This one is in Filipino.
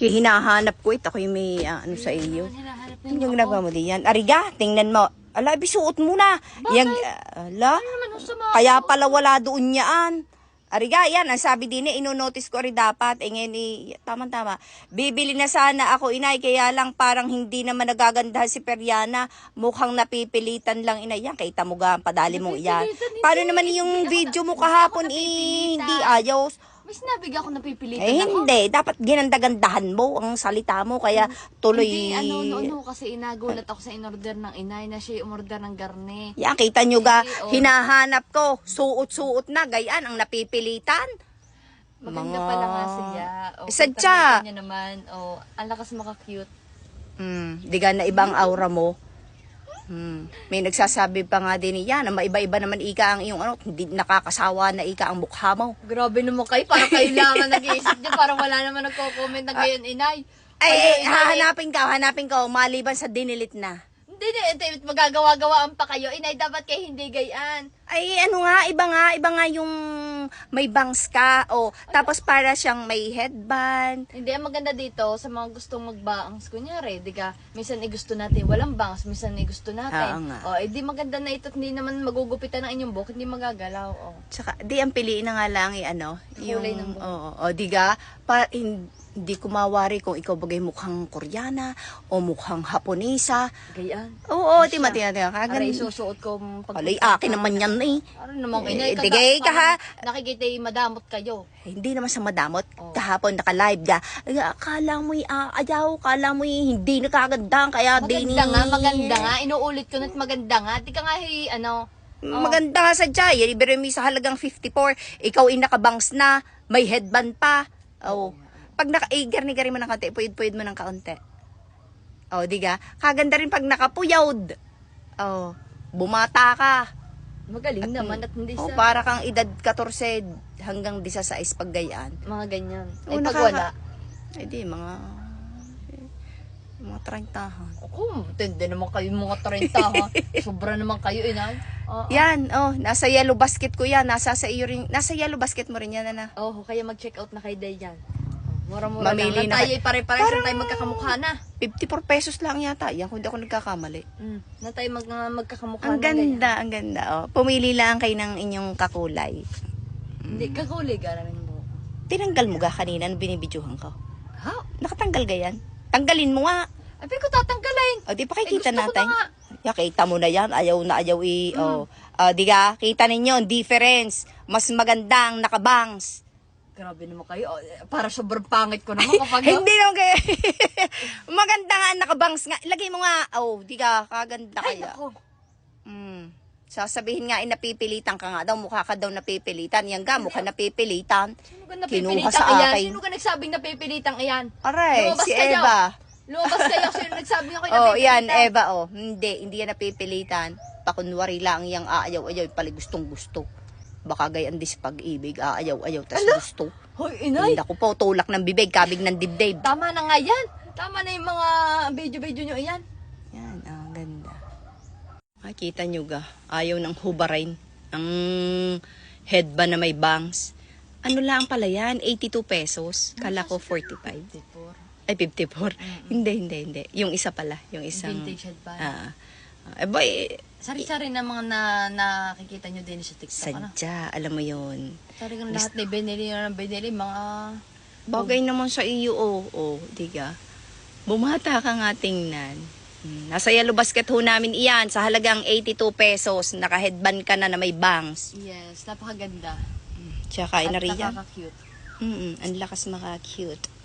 Kaya hinahanap ko ito. Ako yung may ah, ano sa iyo. Hinahanap na Yung ginagawa mo din yan. Ariga, tingnan mo. Ala, bisuot mo na. Yang, ah, ala, sama. kaya pala wala doon yaan. Ariga, yan, ang sabi din eh, inonotice ko rin dapat. Eh, ngayon, eh, tama-tama. Bibili na sana ako, inay, kaya lang parang hindi naman nagagandahan si Periana. Mukhang napipilitan lang, inay. Yan, kita mo ga, ang padali mo yan. Napipilitan, hindi. Paano naman yung video mo kahapon, eh, hindi ayaw. May sinabi ako napipilitan Eh, ako. hindi. Dapat ginandagandahan mo ang salita mo, kaya tuloy... Hindi, ano, no, no, kasi inagulat ako sa in-order ng inay na siya umorder ng garne. Yan, kita nyo ga, Hindi, oh. hinahanap ko, suot-suot na, gayaan, ang napipilitan. Maganda Mga- pala nga siya. O, Sadya. kita niya naman. O, ang lakas maka-cute. Hmm, di ga na ibang aura mo. Hmm. May nagsasabi pa nga din yan, na maiba-iba naman ika ang iyong ano, hindi nakakasawa na ika ang mukha mo. Grabe naman kayo. Parang kayo lang nag-iisip niya. Parang wala naman nagko-comment na gayon, inay. Ay, eh, inay. hahanapin ka, hanapin ka, maliban sa dinilit na. Hindi, hindi. hindi, Magagawa-gawaan pa kayo. Inay, dapat kayo hindi gayaan. Ay, ano nga, iba nga, iba nga yung may bangs ka, o, tapos para siyang may headband. Hindi, ang maganda dito, sa mga gustong magbaangs, kunyari, di ka, minsan ay gusto natin walang bangs, minsan gusto Oo natin. nga. O, edi maganda na ito, hindi naman magugupitan ng inyong buhok, hindi magagalaw. O. Tsaka, di ang piliin na nga lang, eh, ano, yung, Kulay ng buhok. oo, o, di ga, pa, hin- hindi ko mawari kung ikaw bagay mukhang Koreana, o mukhang Haponesa. Gayaan. Oo, Siya. di matina, di Aray, kagan. susuot ko pag... Alay, akin naman yan eh. Ano naman kayo? Eh, digay ka, ha? Nakikita yung madamot kayo. Eh, Hindi naman sa madamot. Oo. Kahapon naka-live ka. Ay, akala mo'y aayaw, akala mo'y hindi nakagandang, kaya di ni... Maganda nga, maganda nga. Inuulit ko na't maganda nga. Di ka nga, hey, ano, Maganda nga sa Jaya. Ibig mo sa halagang 54. Ikaw ay nakabangs na. May headband pa. Oh. Pag naka eh, garni-gari mo ng kaunti, puyod-puyod mo ng kaunti. Oh, di ga? Kaganda rin pag nakapuyod. Oh. Bumata ka. Magaling naman at hindi Oh, sa para kang edad 14 hanggang 16 pag gayaan. mga ganyan. Oo, Ay, pag nakaka- wala, Eh di, mga... Mga 30 ako, tindi naman kayo mga 30 ha. Sobra naman kayo, inay. Oo. Yan, oh, nasa yellow basket ko yan. Nasa sa iyo rin, nasa yellow basket mo rin yan, ana. Oh, kaya mag-check out na kay Day yan. Mura-mura Mamili lang. na tayo kayo. pare-pares Parang- tayo magkakamukha na. 54 pesos lang yata. Yan, kung di ako nagkakamali. Mm. Na tayo mag, magkakamukha Ang na. ganda, ang ganda. Oh. Pumili lang kayo ng inyong kakulay. ganyan. Hindi, kakuli ka na rin mo. Tinanggal mo ga kanina nung binibidyohan ko. Ha? Nakatanggal ga yan? Tanggalin mo nga. Ay, pero ko tatanggalin. O, di pa kita Eh, natin. na nga. Ya, kita mo na yan. Ayaw na ayaw i... Oh. Ah, di ka? Kita ninyo, ang difference. Mas magandang nakabangs. Grabe naman kayo. Oh, eh, para sobrang pangit ko naman kapag... Hindi naman kayo. maganda nga, nakabangs nga. Ilagay mo nga. Oh, di ka? Kaganda Ay, kaya. nako. Mm. Sasabihin nga, eh, napipilitan ka nga daw. Mukha ka daw napipilitan. Yan ga, mukha napipilitan. Sino ka Kinuha napipilitang sa akin. Sino ka nagsabing napipilitang iyan? Aray, Lumabas si kayo. Eva. Lumabas kayo. Sino nagsabi ako Oh, napipilitan? yan, Eva, oh. Hindi, hindi yan napipilitan. Pakunwari lang yang aayaw-ayaw, pala gustong-gusto. Baka gayan di sa pag-ibig, aayaw-ayaw, tas gusto. Hoy, inay. Hindi ko po, tulak ng bibig, kabig ng dibdib. Tama na nga yan. Tama na yung mga video-video nyo iyan. Yan, ah, ang ganda. Makikita nyo ga, ayaw ng hubarain. Ang headband na may bangs. Ano lang pala yan, 82 pesos. Kala ko 45. Ay, 54. Hindi, hindi, hindi. Yung isa pala, yung isang... Vintage headband. Ah. eh, boy, Sari-sari na mga na, nakikita nyo din sa TikTok. Ano? sadya, alam mo yun. Talagang lahat na binili na ng binili, mga... Bagay naman sa iyo, oo, oh, diga. Bumata ka nga tingnan. Hmm, Nasa yellow basket ho namin iyan sa halagang 82 pesos. Naka-headband ka na na may bangs. Yes, napakaganda. Tsaka At inariyan. nakaka-cute. Mm ang lakas maka-cute.